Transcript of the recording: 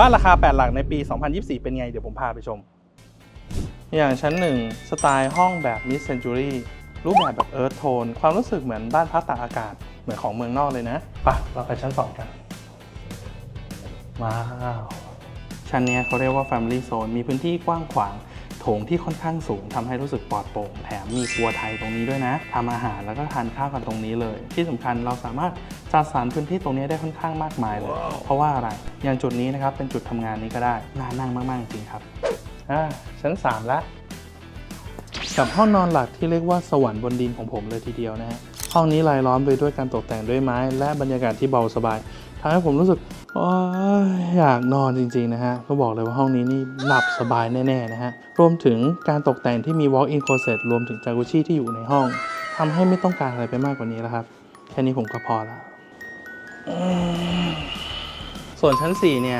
บ้านราคา 8 หลักในปี 2024 เป็นไง เดี๋ยวผมพาไปชม อย่างชั้นหนึ่งสไตล์ห้องแบบ Mid Century รูปแบบแบบ Earth Tone ความรู้สึกเหมือนบ้านพักตากอากาศ เหมือนของเมืองนอกเลยนะไปะเราไปชั้น 2 กัน ว้าว ชั้นเนี้ยเขาเรียกว่า Family Zone มีพื้นที่กว้างขวาง โถงที่ค่อนข้างสูงทำให้รู้สึกปลอดโปร่งแถมมีครัวไทยตรงนี้ด้วยนะทำอาหารแล้วก็ทานข้าวกันตรงนี้เลย ที่สำคัญเราสามารถจัดสรรพื้นที่ตรงนี้ได้ค่อนข้างมากมายเลย เพราะว่าอะไรอย่างจุดนี้นะครับเป็นจุดทำงานนี้ก็ได้น่านั่งมากๆจริงครับอ่าชั้น3แล้วกับห้องนอนหลักที่เรียกว่าสวรรค์บนดินของผมเลยทีเดียวนะฮะห้องนี้รายล้อมไปด้วยการตกแต่งด้วยไม้ และบรรยากาศที่เบาสบายทำให้ผมรู้สึก โอ้ยอยากนอนจริงๆนะฮะ ก็บอกเลยว่าห้องนี้นี่หลับสบายแน่ๆนะฮะ รวมถึงการตกแต่งที่มี walk-in closet รวมถึงจากุชี่ที่อยู่ในห้องทำให้ไม่ต้องการอะไรไปมากกว่านี้แล้วครับ แค่นี้ผมก็พอแล้วส่วนชั้น 4 เนี่ย